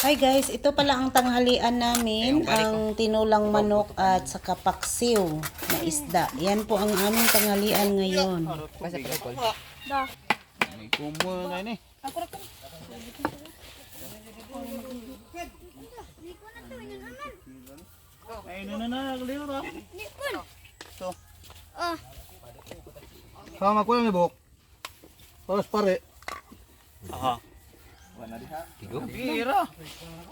Hi guys, ito pala ang tanghalian namin, ang tinulang manok at saka paksiw na isda. Yan po ang aming tanghalian ngayon. May kumo na ini. Ay, no, no, no, nagliw ra. So. Oh. Sama ko lang ibok. Paras pare. Aha. Bira.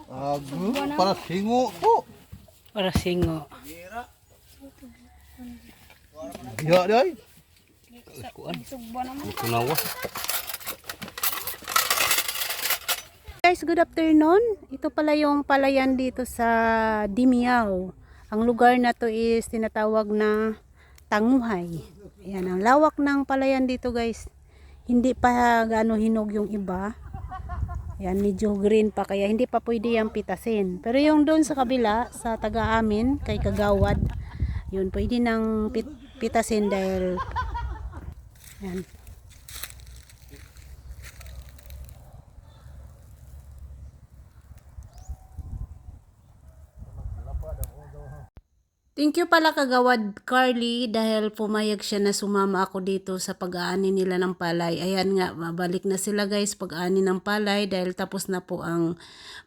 Agu, para singo po. Para singo. Giya day. Guys, good afternoon. Ito pala yung palayan dito sa Dimiao. Ang lugar na to is tinatawag na Tanguhay. Ayan, ang lawak ng palayan dito guys. Hindi pa gaano hinog yung iba. Ayan, medyo green pa kaya hindi pa pwede yung pitasin. Pero yung doon sa kabila, sa taga amin, kay Kagawad, yun, pwede nang pit- pitasin dahil yan, Thank you pala kagawad Carly dahil pumayag siya na sumama ako dito sa pag-aani nila ng palay. Ayan nga, mabalik na sila guys pag-aani ng palay dahil tapos na po ang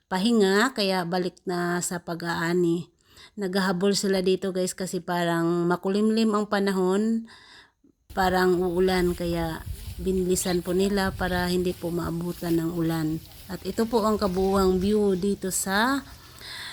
pahinga kaya balik na sa pag-aani. Naghahabol sila dito guys kasi parang makulimlim ang panahon, parang uulan kaya binilisan po nila para hindi po maabutan ng ulan. At ito po ang kabuuang view dito sa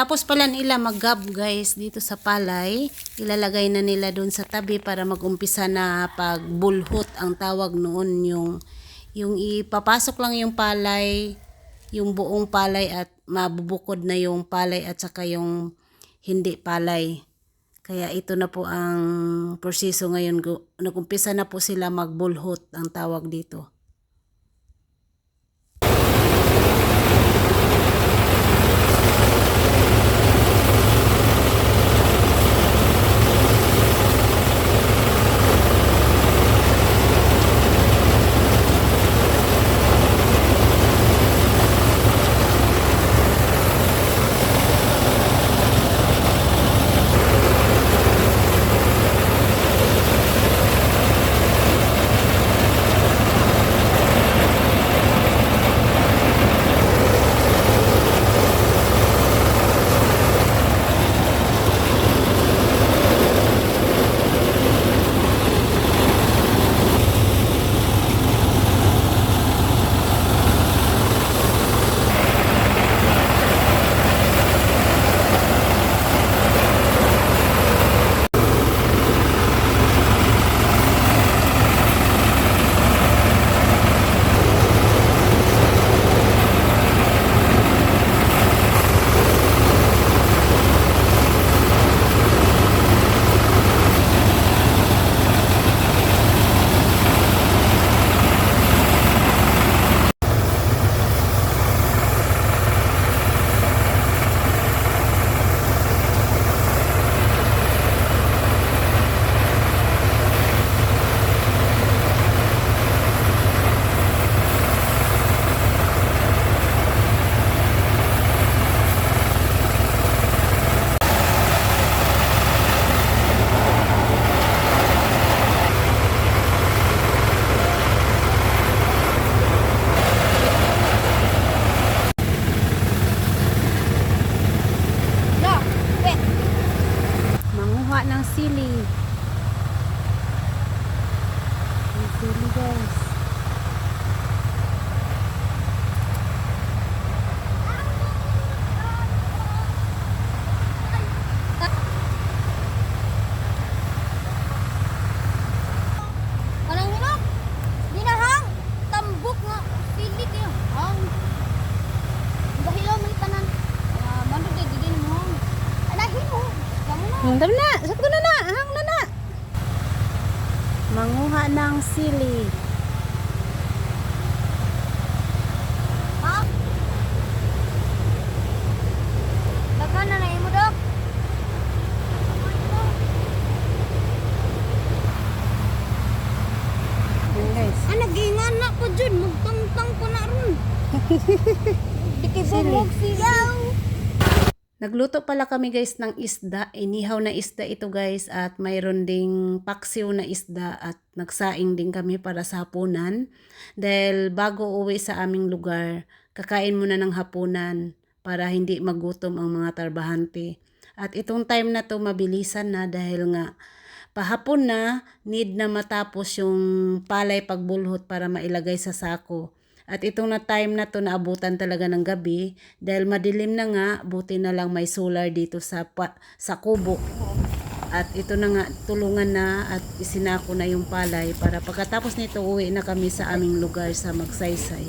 Pagtapos pala nila mag-gab guys dito sa palay, ilalagay na nila doon sa tabi para mag-umpisa na pagbulhot ang tawag noon yung yung ipapasok lang yung palay, yung buong palay at mabubukod na yung palay at saka yung hindi palay. Kaya ito na po ang proseso ngayon. Gu- Nag-umpisa na po sila magbulhot ang tawag dito. Kamu na. Sakto na na. Hang na na. Manguha ng sili. Guys. Ah, nagingan na ko dyan. Magtangtang ko na ron. Di kay bumog siyaw. Nagluto pala kami guys ng isda. Inihaw na isda ito guys at mayroon ding paksiw na isda at nagsaing din kami para sa hapunan. Dahil bago uwi sa aming lugar, kakain muna ng hapunan para hindi magutom ang mga tarbahante. At itong time na to mabilisan na dahil nga pahapon na need na matapos yung palay pagbulhot para mailagay sa sako. At itong na time na to naabutan talaga ng gabi dahil madilim na nga, buti na lang may solar dito sa pa, sa kubo. At ito na nga, tulungan na at isinako na yung palay para pagkatapos nito uwi na kami sa aming lugar sa Magsaysay.